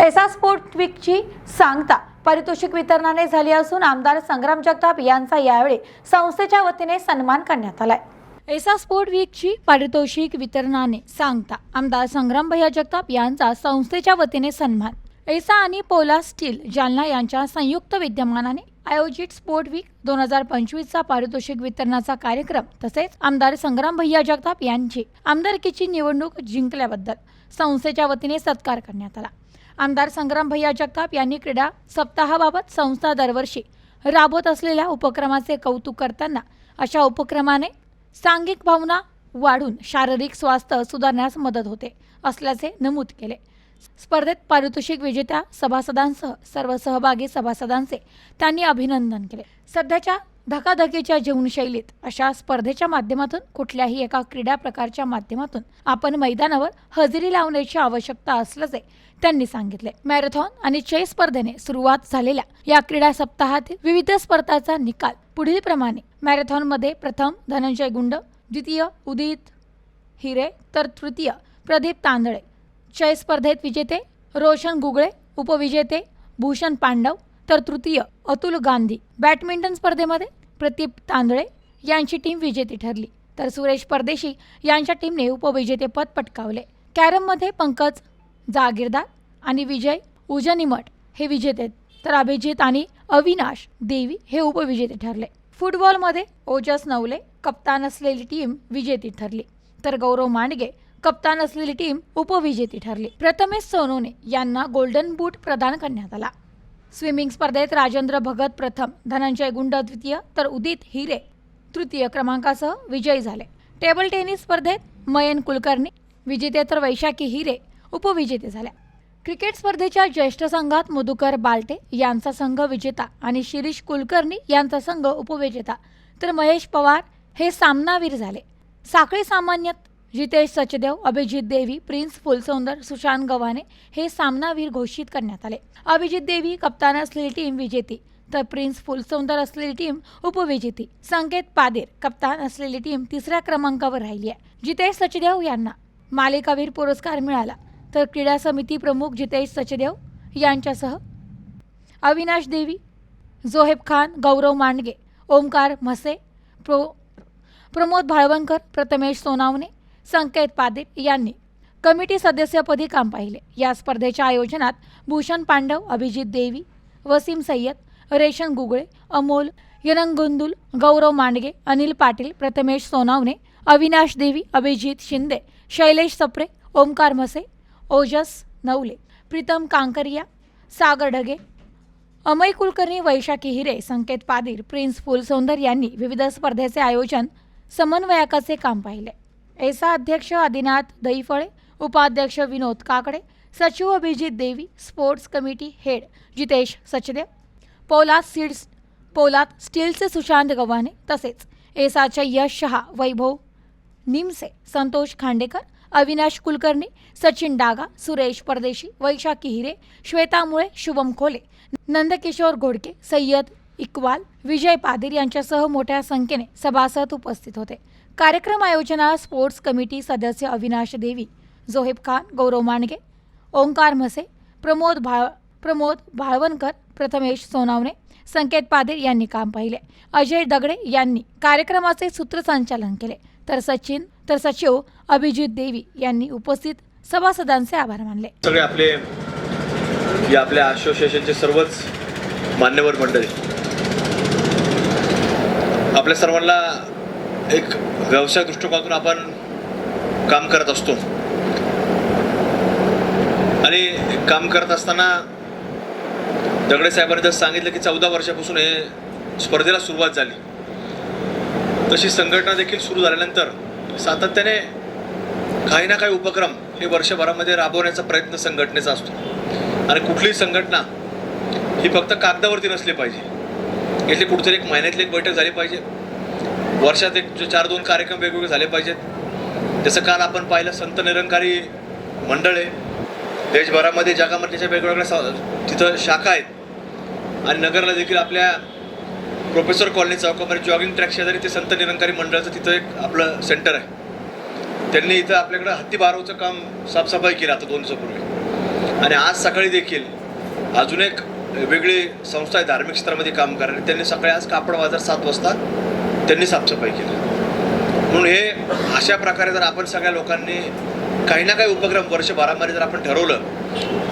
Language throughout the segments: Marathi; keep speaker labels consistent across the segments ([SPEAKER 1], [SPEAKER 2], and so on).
[SPEAKER 1] एसा स्पोर्ट वीकची सांगता पारितोषिक वितरणाने झाली असून आमदार संग्राम जगताप यांचा यावेळी संस्थेच्या वतीने सन्मान करण्यात आलाय. एसा स्पोर्ट वीकची पारितोषिक वितरणाने सांगता आमदार संग्राम भैया जगताप यांचा संस्थेच्या वतीने सन्मान. एसा आणि पोला स्टील जालना यांच्या संयुक्त विद्यमानाने आयोजित स्पोर्ट वीक दोन हजार पंचवीसचा पारितोषिक वितरणाचा कार्यक्रम तसेच आमदार संग्राम भैया जगताप यांची आमदारकीची निवडणूक जिंकल्याबद्दल संस्थेच्या वतीने सत्कार करण्यात आला. आमदार संग्राम भैया जगताप यांनी क्रीडा सप्ताहाबाबत संस्था दरवर्षी राबवत असलेल्या उपक्रमाचे कौतुक करताना अशा उपक्रमाने सांघिक भावना वाढून शारीरिक स्वास्थ्य सुधारण्यास मदत होते असल्याचे नमूद केले. स्पर्धेत पारितोषिक विजेत्या सभासदांसह सर्व सहभागी सभासदांचे त्यांनी अभिनंदन केले. सध्याच्या धकाधकीच्या जीवनशैलीत अशा स्पर्धेच्या माध्यमातून कुठल्याही एका क्रीडा प्रकारच्या माध्यमातून आपण मैदानावर हजेरी लावण्याची आवश्यकता असल्याचे त्यांनी सांगितले. मॅरेथॉन आणि चेस स्पर्धेने सुरुवात झालेल्या या क्रीडा सप्ताहातील विविध स्पर्धाचा निकाल पुढील प्रमाणे मॅरेथॉनमध्ये प्रथम धनंजय गुंड द्वितीय उदित हिरे तर तृतीय प्रदीप तांदळे. चेस स्पर्धेत विजेते रोशन गुगळे उपविजेते भूषण पांडव तर तृतीय अतुल गांधी. बॅडमिंटन स्पर्धेमध्ये प्रतीप तांदळे यांची टीम विजेती ठरली. तर सुरेश परदेशी यांच्या टीमने उपविजेतेपद पटकावले. कॅरममध्ये पंकज जागीरदार आणि विजय उजनीमठ हे विजेते तर अभिजित आणि अविनाश देवी हे उपविजेते ठरले. फुटबॉलमध्ये ओजस नवले कप्तान असलेली टीम विजेती ठरली. तर गौरव मांडगे कप्तान असलेली टीम उपविजेती ठरली. प्रथमेश सोनोने यांना गोल्डन बूट प्रदान करण्यात आला. स्विमिंग स्पर्धेत राजेंद्र भगत प्रथम धनंजय गुंड द्वितीय तर उदित हिरे तृतीय क्रमांकासह विजयी झाले. टेबल टेनिस स्पर्धेत मयन कुलकर्णी विजेते तर वैशाखी हिरे उपविजेते झाल्या. क्रिकेट स्पर्धेच्या ज्येष्ठ संघात मधुकर बालटे यांचा संघ विजेता आणि शिरीष कुलकर्णी यांचा संघ उपविजेता. तर महेश पवार हे सामनावीर झाले. साखळी सामान्यात जितेश सचदेव अभिजित देवी प्रिन्स फुलसौंदर सुशांत गव्हाणे हे सामनावीर घोषित करण्यात आले. अभिजित देवी कप्तान असलेली टीम विजेती तर प्रिन्स फुलसौंदर असलेली टीम उपविजेती. संकेत पादेर कप्तान असलेली टीम तिसऱ्या क्रमांकावर राहिली आहे. जितेश सचदेव यांना मालिकावीर पुरस्कार मिळाला. तर क्रीडा समिती प्रमुख जितेश सचदेव यांच्यासह अविनाश देवी जोहेब खान गौरव मांडगे ओमकार म्हसे प्रो प्रमोद भाळवणकर प्रथमेश सोनावणे संकेत पादीप यांनी कमिटी सदस्यपदी काम पाहिले. या स्पर्धेच्या आयोजनात भूषण पांडव अभिजित देवी वसीम सय्यद रेशन गुगळे अमोल यनंगुंदुल गौरव मांडगे अनिल पाटील प्रथमेश सोनावणे अविनाश देवी अभिजित शिंदे शैलेश सप्रे ओमकार मसे ओजस नवले प्रीतम कांकरिया सागर ढगे अमय कुलकर्णी वैशाखी हिरे संकेत पादीर प्रिन्स फुलसौंदर यांनी विविध स्पर्धेचे आयोजन समन्वयकाचे काम पाहिले. एसा अध्यक्ष आदिनाथ दहीफळे उपाध्यक्ष विनोद काकडे सचिव Abhijit Devi sports committee head Jitesh Sachdev Polad seeds Polad स्टीलचे सुशांत गव्हाणे तसेच एसाच्या यश शहा वैभव निमसे संतोष खांडेकर अविनाश कुलकर्णी सचिन डागा सुरेश परदेशी वैशाखी हिरे श्वेता मुळे शुभम खोले नंदकिशोर घोडके सय्यद इक्बाल विजय पादीर यांच्यासह मोठ्या संख्येने सभासद उपस्थित होते. कार्यक्रम आयोजना स्पोर्ट्स कमिटी सदस्य अविनाश देवी जोहेब खान गौरव मांडगे ओंकार म्हसे प्रमोद भाळ प्रमोद भाळवणकर प्रथमेश सोनावणे संकेत पादेर यांनी काम पाहिले. अजय दगडे यांनी कार्यक्रमाचे सूत्रसंचालन केले. तर सचिन तर सचिव अभिजित देवी यांनी उपस्थित सभासदांचे आभार मानले.
[SPEAKER 2] सगळे आपले या आपल्या असोसिएशनचे सर्वच मान्यवर मंडळी. आपल्या सर्वांना एक व्यवसाय दृष्टिकोनातून आपण काम करत असतो. आणि काम करत असताना दगडे साहेबांनी जर सांगितलं की चौदा वर्षापासून हे स्पर्धेला सुरुवात झाली. तशी संघटना देखील सुरू झाल्यानंतर सातत्याने काही ना काही उपक्रम हे वर्षभरामध्ये राबवण्याचा प्रयत्न संघटनेचा असतो. आणि कुठलीही संघटना ही फक्त कागदावरती नसली पाहिजे. यातली कुठेतरी एक महिन्यातली एक बैठक झाली पाहिजे. वर्षात एक चार दोन कार्यक्रम वेगवेगळे झाले पाहिजेत. जसं काल आपण पाहिलं संत निरंकारी मंडळ आहे. देशभरामध्ये जगामध्ये त्याच्या वेगवेगळ्या तिथं शाखा आहेत. आणि नगरला देखील आपल्या प्रोफेसर कॉलनी चौकामध्ये जॉगिंग ट्रॅक शेजारी ते संत निरंकारी मंडळाचं तिथं एक आपलं सेंटर आहे. त्यांनी इथं आपल्याकडं हत्ती बारवचं काम साफसफाई केली आता दोन दिवसापूर्वी आणि आज सकाळी देखील अजून एक वेगळी संस्था आहे धार्मिक क्षेत्रामध्ये काम करणारी. त्यांनी सकाळी आज कापड बाजार सात वाजता त्यांनी साफसफाई केली. म्हणून हे अशा प्रकारे जर आपण सगळ्या लोकांनी काही ना काही उपक्रम वर्षभरामध्ये जर आपण ठरवलं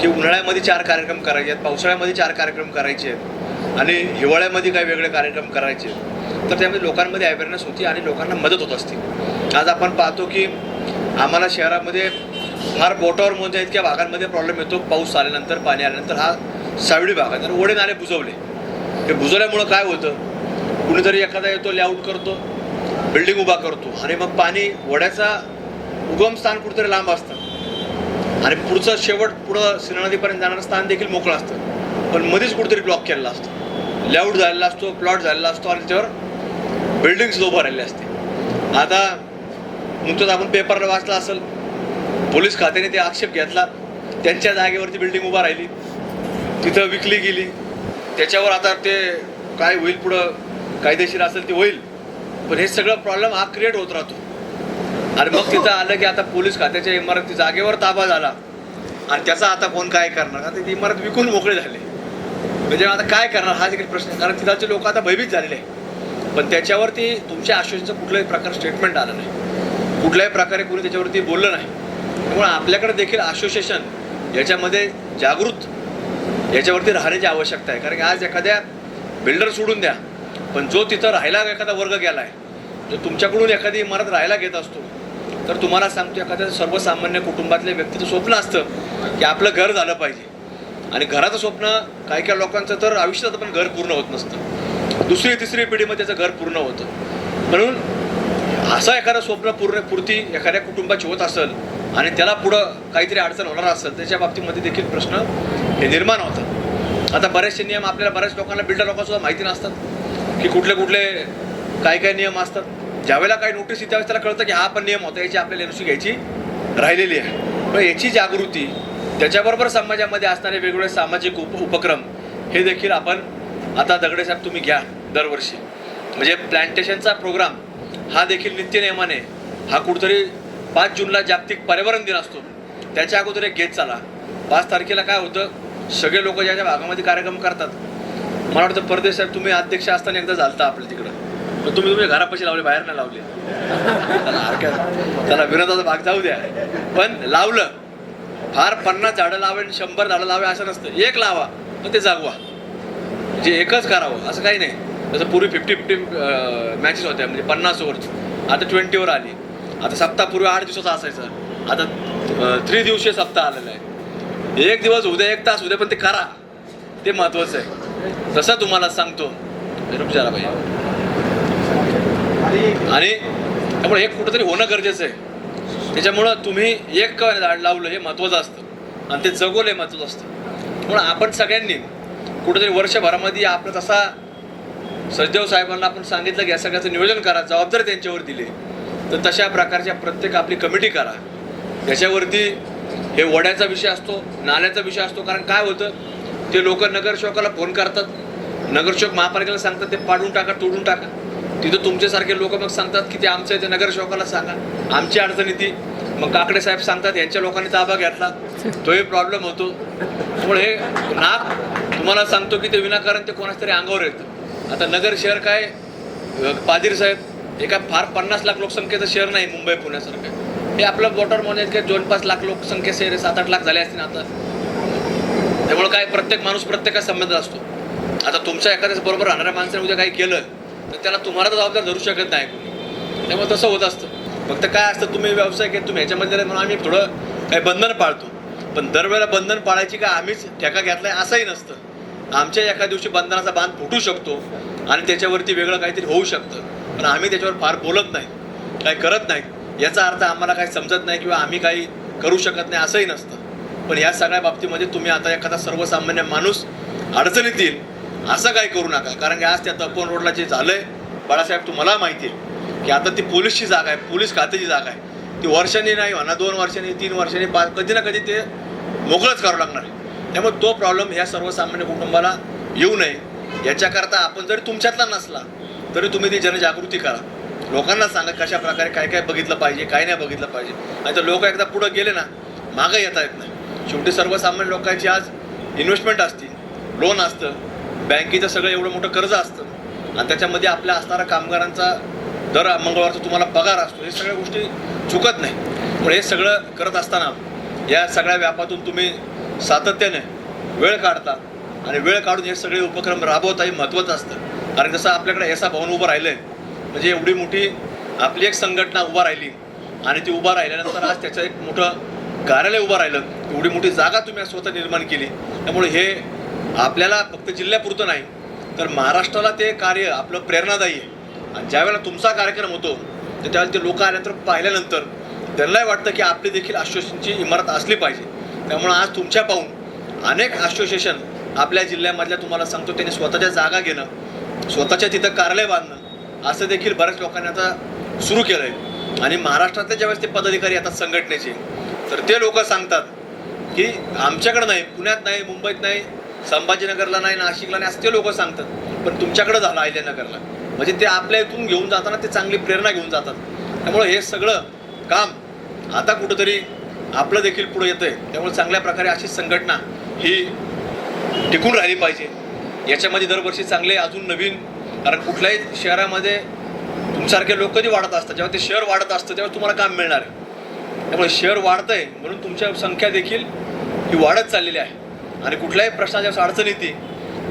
[SPEAKER 2] की उन्हाळ्यामध्ये चार कार्यक्रम करायचे आहेत पावसाळ्यामध्ये चार कार्यक्रम करायचे आहेत आणि हिवाळ्यामध्ये काही वेगळे कार्यक्रम करायचे आहेत तर त्यामध्ये लोकांमध्ये अवेअरनेस होती आणि लोकांना मदत होत असते. आज आपण पाहतो की आम्हाला शहरामध्ये फार बोटावर मोजा इतक्या भागांमध्ये प्रॉब्लेम येतो. पाऊस आल्यानंतर पाणी आल्यानंतर हा सावळी भाग आहे. तर ओढे नाले बुजवले. हे बुजवल्यामुळं काय होतं? कुणीतरी एखादा येतो लेआउट करतो बिल्डिंग उभा करतो. आणि मग पाणी वड्याचा उगम स्थान कुठेतरी लांब असतं. आणि पुढचं शेवट पुढं सिन्हा नदीपर्यंत जाणारं स्थान देखील मोकळं असतं. पण मध्येच कुठेतरी ब्लॉक केलेला असतो. लेआउट झालेला असतो प्लॉट झालेला असतो आणि त्याच्यावर बिल्डिंग्स उभं राहिलेले असते. आता नुकतंच आपण पेपरला वाचला असेल पोलीस खात्याने ते आक्षेप घेतला. त्यांच्या जागेवरती बिल्डिंग उभा राहिली. तिथं विकली गेली. त्याच्यावर आता ते काय होईल पुढं? कायदेशीर असेल ते होईल. पण हे सगळं प्रॉब्लेम हा क्रिएट होत राहतो. आणि मग तिथं आलं की आता पोलीस खात्याच्या इमारती जागेवर ताबा झाला. आणि त्याचा आता कोण काय करणार? आता ती इमारत विकून मोकळे झाले. म्हणजे आता काय करणार? हा देखील प्रश्न कारण तिथाचे लोक आता भयभीत झालेले पण त्याच्यावरती तुमच्या आश्वासनचं कुठल्याही प्रकार स्टेटमेंट आलं नाही. कुठल्याही प्रकारे कोणी त्याच्यावरती बोललं नाही. त्यामुळे आपल्याकडे देखील असोसिएशन याच्यामध्ये जागृत याच्यावरती राहण्याची आवश्यकता आहे. कारण की आज एखाद्या बिल्डर सोडून द्या. पण जो तिथं राहायला एखादा वर्ग गेला आहे जो तुमच्याकडून एखादी इमारत राहायला घेत असतो तर तुम्हाला सांगतो एखाद्या सर्वसामान्य कुटुंबातल्या व्यक्तीचं स्वप्न असतं की आपलं घर झालं पाहिजे. आणि घराचं स्वप्न काही काही लोकांचं तर आयुष्यात पण घर पूर्ण होत नसतं. दुसरी तिसरी पिढीमध्ये त्याचं घर पूर्ण होतं. म्हणून असं एखादं स्वप्न पूर्ण पूर्ती एखाद्या कुटुंबाची होत असेल आणि त्याला पुढं काहीतरी अडचण होणार असेल त्याच्या बाबतीमध्ये देखील प्रश्न हे निर्माण होतात. आता बरेचसे नियम आपल्याला बऱ्याच लोकांना बिल्डर लोकांसुद्धा माहिती नसतात. की कुठले कुठले काय काय नियम असतात? ज्यावेळेला काही नोटीस येते त्यावेळेस त्याला कळतं की हा पण नियम होता याची आपल्याला एनओसी घ्यायची राहिलेली आहे. पण याची जागृती त्याच्याबरोबर समाजामध्ये असणारे वेगवेगळे सामाजिक उप उपक्रम हे देखील आपण आता दगडे साहेब तुम्ही घ्या दरवर्षी. म्हणजे प्लॅन्टेशनचा प्रोग्राम हा देखील नित्यनियमाने हा कुठतरी पाच जूनला जागतिक पर्यावरण दिन असतो. त्याच्या अगोदर एक घेत चाला. पाच तारखेला काय होतं सगळे लोक ज्या ज्या भागामध्ये कार्यक्रम करतात मला वाटतं परदेश साहेब तुम्ही अध्यक्ष असताना एकदा झालता आपल्या तिकडं. पण तुम्ही तुम्ही घरापाशी लावले बाहेर नाही लावले. त्याला हरकत त्याला विरोधाचा भाग जाऊ द्या. पण लावलं. फार पन्नास झाडं लावे आणि शंभर झाडं लावे असं नसतं. एक लावा पण ते जागवा. जे एकच करावं असं काही नाही. जसं पूर्वी फिफ्टी फिफ्टी मॅचेस होत्या म्हणजे पन्नास ओव्हरची आता ट्वेंटीवर आली. आता सप्ताहपूर्वी आठ दिवसाचा असायचा. आता थ्री दिवसीय सप्ताह आलेला आहे. एक दिवस उद्या एक तास उद्या पण ते करा. ते महत्त्वाचं आहे. तसा तुम्हाला सांगतो रुपचारा पाहिजे आणि त्यामुळे हे कुठंतरी होणं गरजेचं आहे. त्याच्यामुळं तुम्ही एक झाड लावलं हे महत्त्वाचं असतं. आणि ते जगवलं हे महत्त्वाचं असतं. म्हणून आपण सगळ्यांनी कुठंतरी वर्षभरामध्ये आपला तसा सजदेव साहेबांना आपण सांगितलं की या सगळ्याचं नियोजन करा जबाबदारी त्यांच्यावर दिली. तर तशा प्रकारच्या प्रत्येक आपली कमिटी करा. त्याच्यावरती हे वड्याचा विषय असतो नाल्याचा विषय असतो कारण काय होतं? ते लोक नगरसेवकाला फोन करतात नगरसेवक महापालिकेला सांगतात ते पाडून टाका तोडून टाका. तिथं तुमच्यासारखे लोक मग सांगतात की ते आमच्या इथे नगरसेवकाला सांगा. आमची अडचणी ती मग काकडे साहेब सांगतात यांच्या लोकांनी ताबा घेतला. तोही प्रॉब्लेम होतो. त्यामुळे हे नाक तुम्हाला सांगतो की ते विनाकारण ते कोणाच तरी अंगावर येतं. आता नगर शहर काय पादीर साहेब एका फार पन्नास लाख लोकसंख्येचं शहर नाही मुंबई पुण्यासारखं. हे आपलं बोटरमध्ये काय दोन पाच लाख लोकसंख्या शहर सात आठ लाख झाले असतील आता. त्यामुळे काय प्रत्येक माणूस प्रत्येका संबंध असतो. आता तुमच्या एखाद्याच बरोबर राहणाऱ्या माणसाने उद्या काही केलं तर त्याला तुम्हाला तर जबाबदार धरू शकत नाही कोणी. त्यामुळे तसं होत असतं. फक्त काय असतं तुम्ही व्यवसाय केला तुम्ही ह्याच्यामध्ये म्हणून आम्ही थोडं काही बंधन पाळतो. पण दरवेळेला बंधन पाळायची का आम्हीच ठेका घेतलाय असंही नसतं. आमच्या एका दिवशी बंधनाचा बांध फुटू शकतो आणि त्याच्यावरती वेगळं काहीतरी होऊ शकतं. पण आम्ही त्याच्यावर फार बोलत नाही काही करत नाही. याचा अर्थ आम्हाला काही समजत नाही किंवा आम्ही काही करू शकत नाही असंही नसतं. पण या सगळ्या बाबतीमध्ये तुम्ही आता एखादा सर्वसामान्य माणूस अडचणीत येईल असं काही करू नका. कारण की आज त्या तपोन रोडला जे झालं आहे बाळासाहेब तुम्हाला माहिती आहे की आता ती पोलीसची जागा आहे पोलीस खात्याची जागा आहे. ती वर्षांनी नाही म्हणा दोन वर्षांनी तीन वर्षांनी पाच कधी ना कधी ते मोकळंच करावं लागणार आहे. त्यामुळे तो प्रॉब्लेम ह्या सर्वसामान्य कुटुंबाला येऊ नये. याच्याकरता आपण जरी तुमच्यातला नसला तरी तुम्ही ती जनजागृती करा. लोकांना सांगा कशा प्रकारे काय काय बघितलं पाहिजे काय नाही बघितलं पाहिजे. आणि तर लोक एकदा पुढं गेले ना मागं येता येत नाही. शेवटी सर्वसामान्य लोकांची आज इन्व्हेस्टमेंट असते लोन असतं बँकेचं सगळं एवढं मोठं कर्ज असतं. आणि त्याच्यामध्ये आपल्या असणाऱ्या कामगारांचा दर मंगळवारचा तुम्हाला पगार असतो हे सगळ्या गोष्टी चुकत नाही. पण हे सगळं करत असताना या सगळ्या व्यापातून तुम्ही सातत्याने वेळ काढता आणि वेळ काढून हे सगळे उपक्रम राबवता हे महत्त्वाचं असतं. कारण जसं आपल्याकडे ऐसा भवन उभं राहिलं आहे म्हणजे एवढी मोठी आपली एक संघटना उभा राहिली आणि ती उभा राहिल्यानंतर आज त्याचं एक मोठं कार्यालय उभं राहिलं एवढी मोठी जागा तुम्ही स्वतः निर्माण केली. त्यामुळे हे आपल्याला फक्त जिल्ह्यापुरतं नाही तर महाराष्ट्राला ते कार्य आपलं प्रेरणादायी आहे. आणि ज्यावेळेला तुमचा कार्यक्रम होतो तर त्यावेळेला ते लोक आल्यानंतर पाहिल्यानंतर त्यांनाही वाटतं की आपली देखील असोसिएशनची इमारत असली पाहिजे. त्यामुळं आज तुमच्या पाहून अनेक असोसिएशन आपल्या जिल्ह्यामधल्या तुम्हाला सांगतो त्यांनी स्वतःच्या जागा घेणं स्वतःच्या तिथं कार्यालय बांधणं असं देखील बऱ्याच लोकांनी आता सुरू केलं आहे आणि महाराष्ट्रातले ज्यावेळेस ते पदाधिकारी येतात संघटनेचे तर ते लोक सांगतात की आमच्याकडं नाही पुण्यात नाही मुंबईत नाही संभाजीनगरला नाही नाशिकला नाही असं ते लोक सांगतात. पण तुमच्याकडं झालं अहिल्यानगरला. म्हणजे ते आपल्या इथून घेऊन जाताना ते चांगली प्रेरणा घेऊन जातात. त्यामुळे हे सगळं काम आता कुठंतरी आपलं देखील पुढे आहे त्यामुळे चांगल्या प्रकारे अशी संघटना ही टिकून राहिली पाहिजे. याच्यामध्ये दरवर्षी चांगले अजून नवीन कारण कुठल्याही शहरामध्ये तुमच्यासारखे लोक कधी वाढत असतात? जेव्हा ते शहर वाढत असतं तेव्हा तुम्हाला काम मिळणार आहे. त्यामुळे शहर आहे म्हणून तुमच्या संख्या देखील ही वाढत चाललेली आहे. आणि कुठल्याही प्रश्नाच्या अडचण येते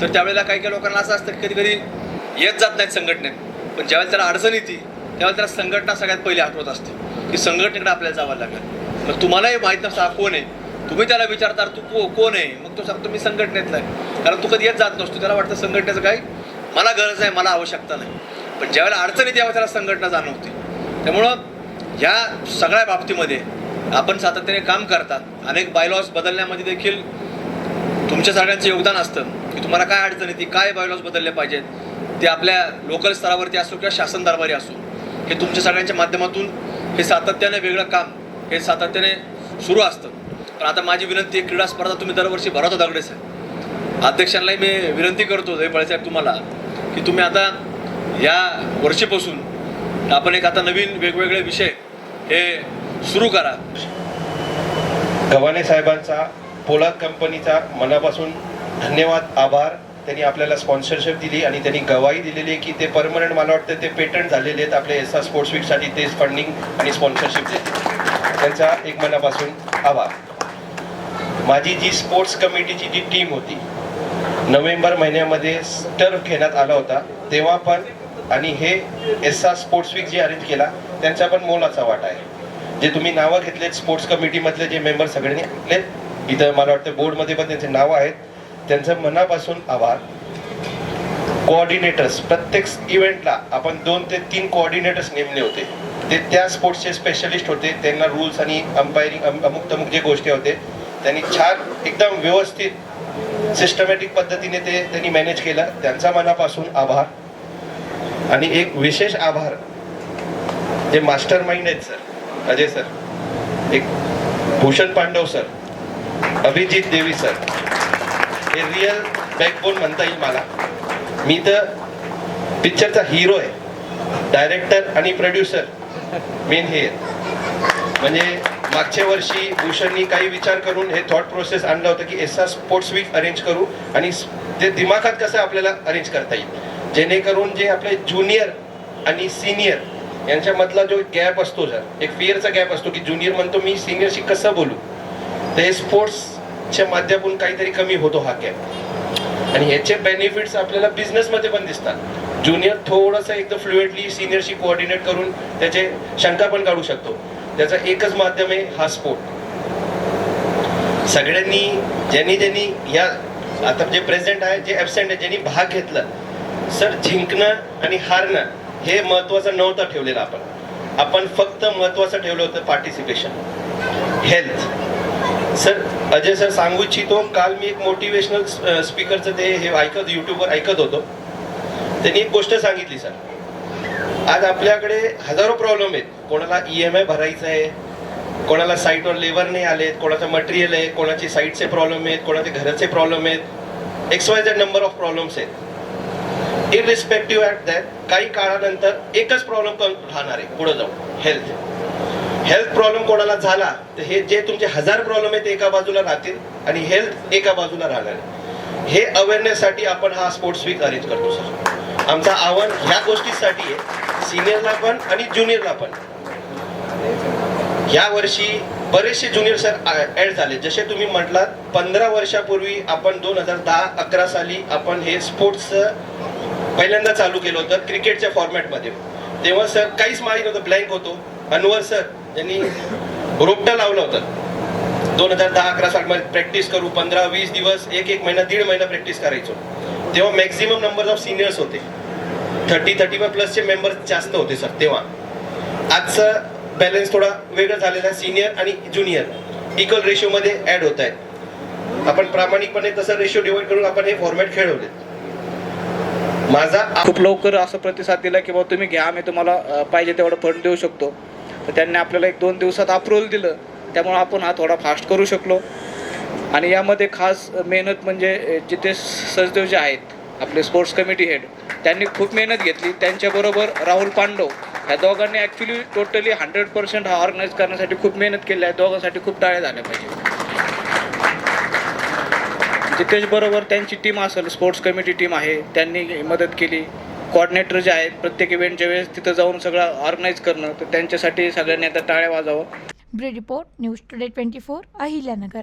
[SPEAKER 2] तर त्यावेळेला काही काही लोकांना असं असतं की कधी कधी येत जात नाहीत संघटनेत. पण ज्यावेळेला त्याला अडचण येते त्यावेळेला त्याला संघटना सगळ्यात पहिले आठवत असते की संघटनेकडे आपल्याला जावं लागेल. मग तुम्हालाही माहीत नसतं हा कोण आहे? तुम्ही त्याला विचारता तू को कोण आहे? मग तो सांगतो मी संघटनेतला आहे. कारण तू कधी येत जात नसतो त्याला वाटतं संघटनेचं काही मला गरज आहे मला आवश्यकता नाही. पण ज्यावेळेला अडचण येते त्यावेळेला त्याला संघटना जाणवते. त्यामुळं या सगळ्या बाबतीमध्ये आपण सातत्याने काम करतात. अनेक बायलॉज बदलण्यामध्ये देखील तुमच्या सगळ्यांचं योगदान असतं. की तुम्हाला काय अडचण येते काय बायलॉज बदलले पाहिजेत? ते आपल्या लोकल स्तरावरती असो किंवा शासन दरबारी असो. हे तुमच्या सगळ्यांच्या माध्यमातून हे सातत्याने वेगळं काम हे सातत्याने सुरू असतं. पण आता माझी विनंती आहे क्रीडा स्पर्धा तुम्ही दरवर्षी भरवता दगडे साहेब अध्यक्षांनाही मी विनंती करतो जयपाळे साहेब तुम्हाला की तुम्ही आता या वर्षीपासून आपण एक आता नवीन वेगवेगळे विषय हे सुरू करा.
[SPEAKER 3] गव्हाणे साहेबांचा पोलाद कंपनीचा मनापासून धन्यवाद आभार. त्यांनी आपल्याला स्पॉन्सरशिप दिली आणि त्यांनी गवाही दिलेली आहे की ते परमनंट मला वाटतं ते पेटंट झालेले आहेत. आपल्या एस आर स्पोर्ट्स वीकसाठी तेच फंडिंग आणि स्पॉन्सरशिप देते त्यांचा एक मनापासून आभार. माझी जी स्पोर्ट्स कमिटीची जी टीम होती नोव्हेंबर महिन्यामध्ये टर्फ घेण्यात आला होता तेव्हा पण आणि हे एस आर स्पोर्ट्स वीक जे अरेंज केला त्यांचा पण मोलाचा वाटा आहे. जे तुम्ही नावं घेतलेत स्पोर्ट्स कमिटीमधले जे मेंबर सगळ्यांनी घेतलेत इथं मला वाटतं बोर्डमध्ये पण त्यांचे नावं आहेत. त्यांचं मनापासून आभार. कोऑर्डिनेटर्स प्रत्येक इव्हेंटला आपण दोन ते तीन कोऑर्डिनेटर्स नेमले होते. ते त्या स्पोर्ट्सचे स्पेशलिस्ट होते. त्यांना रूल्स आणि अंपायरिंग अमुक तमुक जे गोष्टी होते त्यांनी छान एकदम व्यवस्थित सिस्टमॅटिक पद्धतीने ते त्यांनी मॅनेज केलं. त्यांचा मनापासून आभार. आणि एक विशेष आभार जे मास्टर माइंड आहेत सर. अजय सर. एक भूषण पांडव सर. अभिजित देवी सर. हे रिअल बॅकबोन म्हणता येईल मला. मी तर पिक्चरचा हिरो आहे. डायरेक्टर आणि प्रोड्युसर मेन हे म्हणजे मागच्या वर्षी भूषणनी काही विचार करून हे थॉट प्रोसेस आणलं होतं की S R sports week arrange करू आणि ते दिमाखात कसं आपल्याला अरेंज करता येईल. जेणेकरून जे आपले ज्युनियर आणि सिनियर यांच्यामधला जो गॅप असतो सर एक फिअरचा गॅप असतो की ज्युनियर म्हणतो मी सिनियरशी कसं बोलू? ते स्पोर्ट्सच्या माध्यमातून काहीतरी कमी होतो हा गॅप आणि ह्याचे बेनिफिट्स आपल्याला बिझनेसमध्ये पण दिसतात. ज्युनियर थोडंसं एकदम फ्लुएंटली सिनियरशी कोऑर्डिनेट करून त्याचे शंका पण काढू शकतो. त्याचं एकच माध्यम आहे हा स्पोर्ट सगळ्यांनी ज्यांनी ज्यांनी या आता जे प्रेझेंट आहे जे ॲबसेंट आहे ज्यांनी भाग घेतला सर जिंकणं आणि हारणं हे महत्वाचं नव्हतं ठेवलेलं आपण. आपण फक्त महत्वाचं ठेवलं होतं participation health sir Ajay sir सांगू इच्छितो काल मी एक मोटिवेशनल स्पीकरचं ते हे ऐकत युट्यूबवर ऐकत होतो. त्यांनी एक गोष्ट सांगितली सर. आज आपल्याकडे हजारो प्रॉब्लेम आहेत. कोणाला ई एम आय भरायचं आहे कोणाला साईटवर लेबर नाही आलेत कोणाचं मटेरियल आहे कोणाचे साईटचे प्रॉब्लेम आहेत कोणाचे घराचे प्रॉब्लेम आहेत. X Y Z number of problems आहेत. इरिस्पेक्टिव्ह ॲट दॅट काही काळानंतर एकच प्रॉब्लेम राहणार आहे पुढे जाऊन. हेल्थ हेल्थ प्रॉब्लेम कोणाला झाला तर हे जे तुमचे हजार प्रॉब्लेम आहेत ते एका बाजूला राहतील आणि हेल्थ एका बाजूला राहणार आहे. हे अवेअरनेससाठी आपण हा स्पोर्ट्स वीक अरेंज करतो सर आमचं आव्हान ह्या गोष्टीसाठी आहे सिनियरला पण आणि ज्युनियरला पण. या वर्षी बरेचसे ज्युनियर सर ऍड झाले. जसे तुम्ही म्हटलात पंधरा वर्षापूर्वी आपण दोन हजार दहा अकरा साली आपण हे स्पोर्ट्स पहिल्यांदा चालू केलं होतं क्रिकेटच्या फॉर्मॅटमध्ये तेव्हा सर काहीच माहीत नव्हतं ब्लँक होतो. अनवर सर यांनी रोपटा लावला होता. दोन हजार दहा अकरा सालमध्ये प्रॅक्टिस करू पंधरा वीस दिवस एक एक महिना दीड महिना प्रॅक्टिस करायचो. तेव्हा मॅक्झिमम नंबर ऑफ सिनियर्स होते. थर्टी थर्टी फाय प्लसचे मेंबर्स जास्त होते सर तेव्हा. आजचा बॅलन्स थोडा वेगळं झालेला आहे सिनियर आणि ज्युनियर इक्वल रेशोमध्ये ॲड होत आहेत. आपण प्रामाणिकपणे तसं रेशो डिवाइड करून आपण हे फॉर्मॅट खेळवले माझा
[SPEAKER 4] खूप लवकर असं प्रतिसाद दिला की बाबा तुम्ही घ्या आम्ही तुम्हाला पाहिजे तेवढं फंड देऊ शकतो. तर त्यांनी आपल्याला एक दोन दिवसात अप्रुव्हल दिलं. त्यामुळे आपण हा थोडा फास्ट करू शकलो. आणि यामध्ये खास मेहनत म्हणजे जिथे जितेश सचदेव जे आहेत आपले स्पोर्ट्स कमिटी हेड त्यांनी खूप मेहनत घेतली. त्यांच्याबरोबर राहुल पांडव ह्या दोघांनी ॲक्च्युली टोटली हंड्रेड पर्सेंट हा ऑर्गनाईज करण्यासाठी खूप मेहनत केली आहे. दोघांसाठी खूप टाळे झाल्या पाहिजे. जितेश बरोबर त्यांची टीम असेल स्पोर्ट्स कमिटी टीम आहे त्यांनी मदत केली. कॉर्डिनेटर जे आहेत प्रत्येक इव्हेंटच्या वेळेस तिथं जाऊन सगळं ऑर्गनाईज करणं तर त्यांच्यासाठी सगळ्यांनी आता टाळ्या वाजावं.
[SPEAKER 1] ब्री report news today twenty four Ahilyanagar.